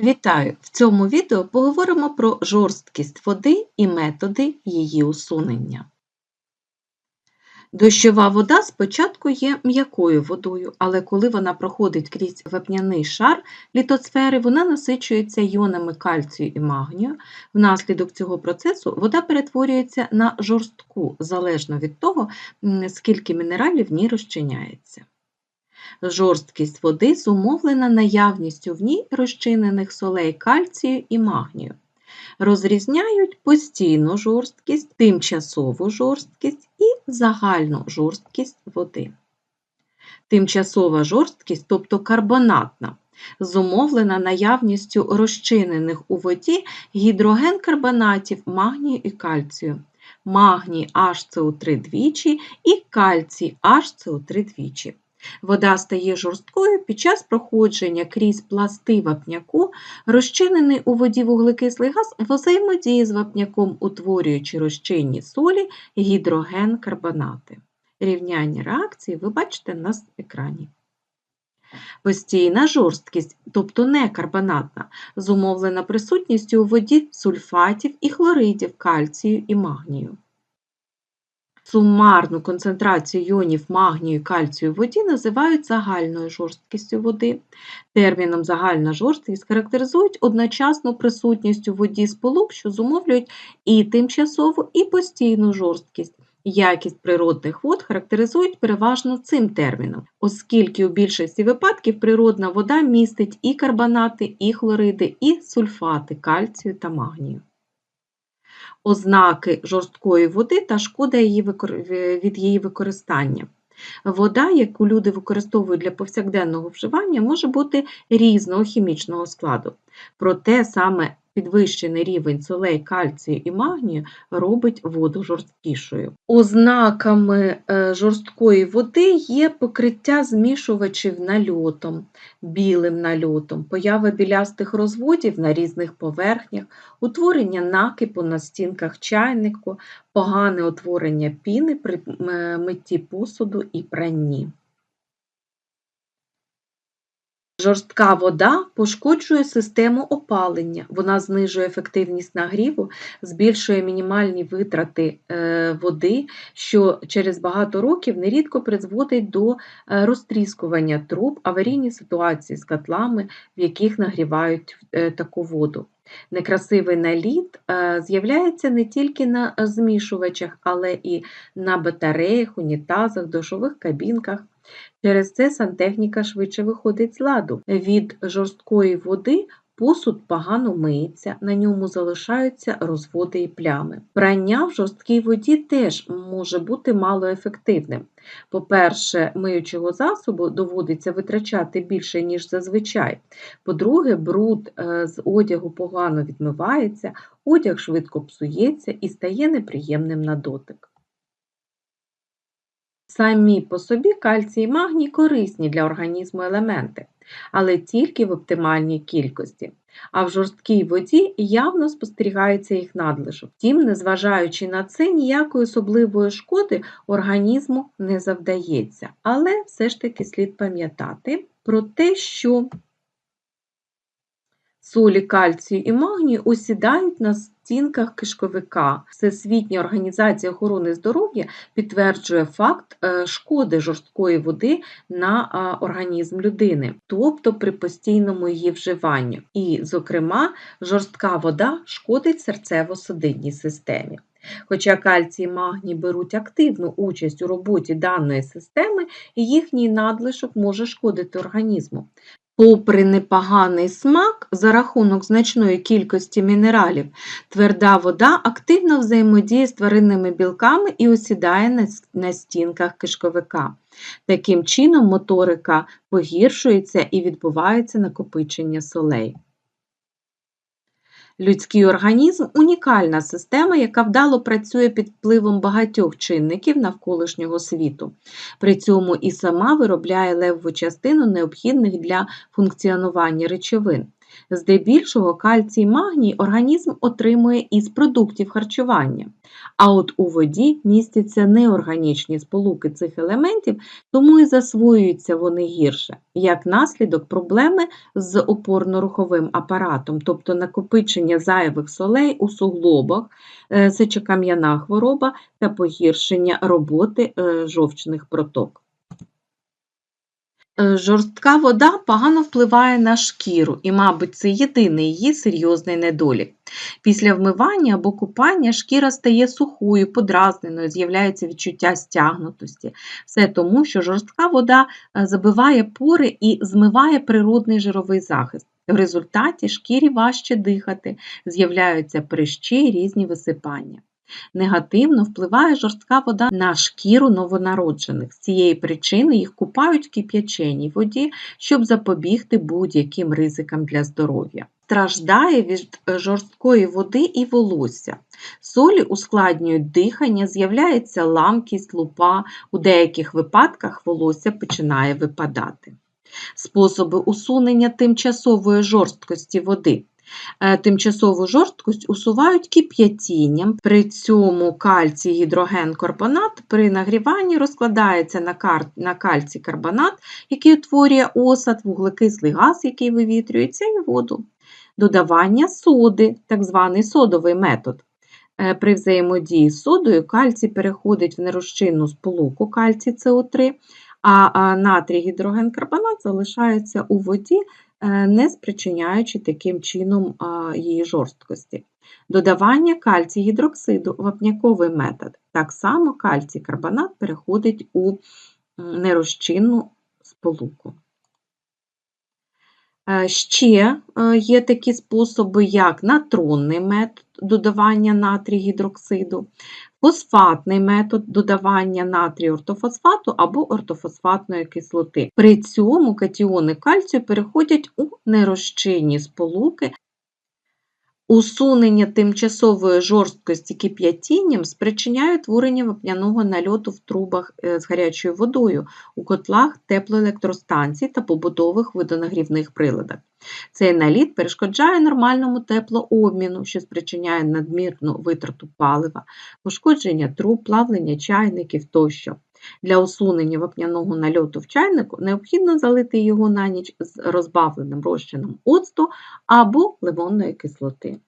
Вітаю! В цьому відео поговоримо про жорсткість води і методи її усунення. Дощова вода спочатку є м'якою водою, але коли вона проходить крізь вапняний шар літосфери, вона насичується іонами кальцію і магнію. Внаслідок цього процесу вода перетворюється на жорстку, залежно від того, скільки мінералів в ній розчиняється. Жорсткість води зумовлена наявністю в ній розчинених солей кальцію і магнію. Розрізняють постійну жорсткість, тимчасову жорсткість і загальну жорсткість води. Тимчасова жорсткість, тобто карбонатна, зумовлена наявністю розчинених у воді гідрогенкарбонатів магнію і кальцію, магній HCO3 двічі і кальцій HCO3 двічі. Вода стає жорсткою під час проходження крізь пласти вапняку, розчинений у воді вуглекислий газ взаємодіє з вапняком, утворюючи розчинні солі гідрогенкарбонати. Рівняння реакції ви бачите на екрані. Постійна жорсткість, тобто некарбонатна, зумовлена присутністю у воді сульфатів і хлоридів кальцію і магнію. Сумарну концентрацію іонів магнію і кальцію в воді називають загальною жорсткістю води. Терміном загальна жорсткість характеризують одночасну присутність у воді сполук, що зумовлюють і тимчасову, і постійну жорсткість. Якість природних вод характеризують переважно цим терміном, оскільки у більшості випадків природна вода містить і карбонати, і хлориди, і сульфати кальцію та магнію ознаки жорсткої води та шкода від її використання. Вода, яку люди використовують для повсякденного вживання, може бути різного хімічного складу. Проте саме підвищений рівень солей кальцію і магнію робить воду жорсткішою. Ознаками е, жорсткої води є покриття змішувачів нальотом, білим нальотом, поява білястих розводів на різних поверхнях, утворення накипу на стінках чайнику, погане утворення піни при митті посуду і пранні. Жорстка вода пошкоджує систему опалення, вона знижує ефективність нагріву, збільшує мінімальні витрати е, води, що через багато років нерідко призводить до е, розтріскування труб, аварійні ситуації з котлами, в яких нагрівають е, таку воду. Некрасивий наліт з'являється не тільки на змішувачах, але і на батареях, унітазах, душових кабінках. Через це сантехніка швидше виходить з ладу. Від жорсткої води посуд погано миється, на ньому залишаються розводи і плями. Прання в жорсткій воді теж може бути малоефективним. По-перше, миючого засобу доводиться витрачати більше, ніж зазвичай. По-друге, бруд е, з одягу погано відмивається, одяг швидко псується і стає неприємним на дотик. Самі по собі кальцій і магній корисні для організму елементи, але тільки в оптимальній кількості. А в жорсткій воді явно спостерігається їх надлишок. Втім, незважаючи на це, ніякої особливої шкоди організму не завдається. Але все ж таки слід пам'ятати про те, що Солі кальцію і магнію осідають на стінках кишковика. Всесвітня організація охорони здоров'я підтверджує факт е, шкоди жорсткої води на організм людини, тобто при постійному її вживанні. І, зокрема, жорстка вода шкодить серцево-судинній системі. Хоча кальцій і магній беруть активну участь у роботі даної системи, їхній надлишок може шкодити організму. Попри непоганий смак, за рахунок значної кількості мінералів, тверда вода активно взаємодіє з тваринними білками і осідає на стінках кишковика. Таким чином, моторика погіршується і відбувається накопичення солей. Людський організм унікальна система, яка вдало працює під впливом багатьох чинників навколишнього світу. При цьому і сама виробляє левову частину необхідних для функціонування речовин. Здебільшого кальцій магній організм отримує із продуктів харчування. А от у воді містяться неорганічні сполуки цих елементів, тому і засвоюються вони гірше, як наслідок проблеми з опорно-руховим апаратом, тобто накопичення зайвих солей у суглобах, сечокам'яна хвороба та погіршення роботи е, жовчних проток. Е, Жорстка вода погано впливає на шкіру, і, мабуть, це єдиний її серйозний недолік. Після вмивання або купання шкіра стає сухою, подразненою, з'являється відчуття стягнутості. Все тому, що жорстка вода е, забиває пори і змиває природний жировий захист. В результаті шкірі важче дихати, з'являються прищі і різні висипання. Негативно впливає жорстка вода на шкіру новонароджених. З цієї причини їх купають в кип'яченій воді, щоб запобігти будь-яким ризикам для здоров'я. Страждає від е, жорсткої води і волосся. Солі ускладнюють дихання, з'являється ламкість, лупа, у деяких випадках волосся починає випадати. Способи усунення тимчасової жорсткості води. Е, Тимчасову жорсткость усувають кип'ятінням. При цьому кальцій гідрогенкарбонат при нагріванні розкладається на, кар... на кальцій карбонат, який утворює осад, вуглекислий газ, який вивітрюється, і воду. Додавання соди, так званий содовий метод. Е, При взаємодії з содою кальцій переходить в нерозчинну сполуку кальцій СО3, а натрій гідрогенкарбонат залишається у воді, не спричиняючи таким чином її жорсткості. Додавання кальцій гідроксиду вапняковий метод. Так само кальцій карбонат переходить у нерозчинну сполуку. Е, Ще е, є такі способи, як натронний метод додавання натрій гідроксиду, фосфатний метод додавання натрію ортофосфату або ортофосфатної кислоти. При цьому катіони кальцію переходять у нерозчинні сполуки. Усунення тимчасової жорсткості кип'ятінням спричиняє творення вапняного нальоту в трубах е, з гарячою водою у котлах теплоелектростанцій та побутових водонагрівних приладах. Цей наліт перешкоджає нормальному теплообміну, що спричиняє надмірну витрату палива, пошкодження труб, плавлення чайників тощо. Для усунення вапняного нальоту в чайнику необхідно залити його на ніч з розбавленим розчином оцту або лимонної кислоти.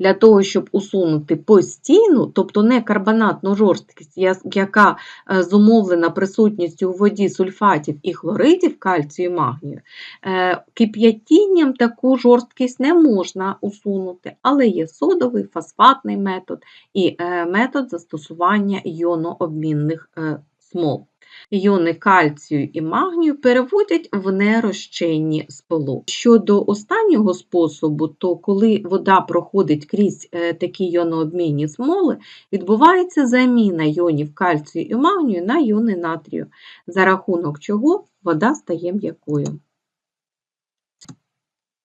Для того, щоб усунути постійну, тобто не карбонатну жорсткість, яка е, зумовлена присутністю у воді сульфатів і хлоридів кальцію і магнію, е, кип'ятінням таку жорсткість не можна усунути, але є содовий, фосфатний метод і е, метод застосування йонообмінних смол. Іони кальцію і магнію переводять в нерозчинні сполуки. Щодо останнього способу, то коли вода проходить крізь е, такі йонообмінні смоли, відбувається заміна йонів кальцію і магнію на йони натрію, за рахунок чого вода стає м'якою.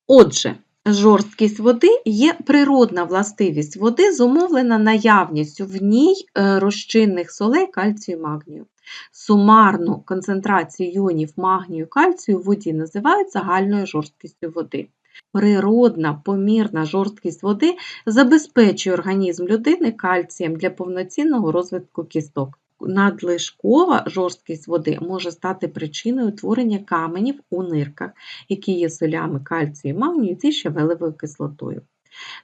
Отже, Жорсткість води є природна властивість води, зумовлена наявністю в ній е, розчинних солей кальцію і магнію. Сумарну концентрацію іонів магнію кальцію в воді називають загальною жорсткістю води. Природна помірна жорсткість води забезпечує організм людини кальцієм для повноцінного розвитку кісток. Надлишкова жорсткість води може стати причиною утворення каменів у нирках, які є солями кальцію магнію зі щавелевою кислотою.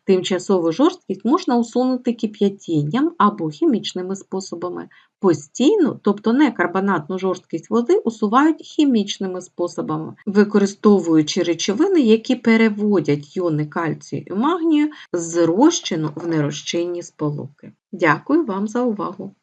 Тимчасову жорсткість можна усунути кип'ятінням або хімічними способами. Постійну, тобто не карбонатну жорсткість води, усувають хімічними способами, використовуючи речовини, які переводять йони кальцію і магнію з розчину в нерозчинні сполуки. Дякую вам за увагу!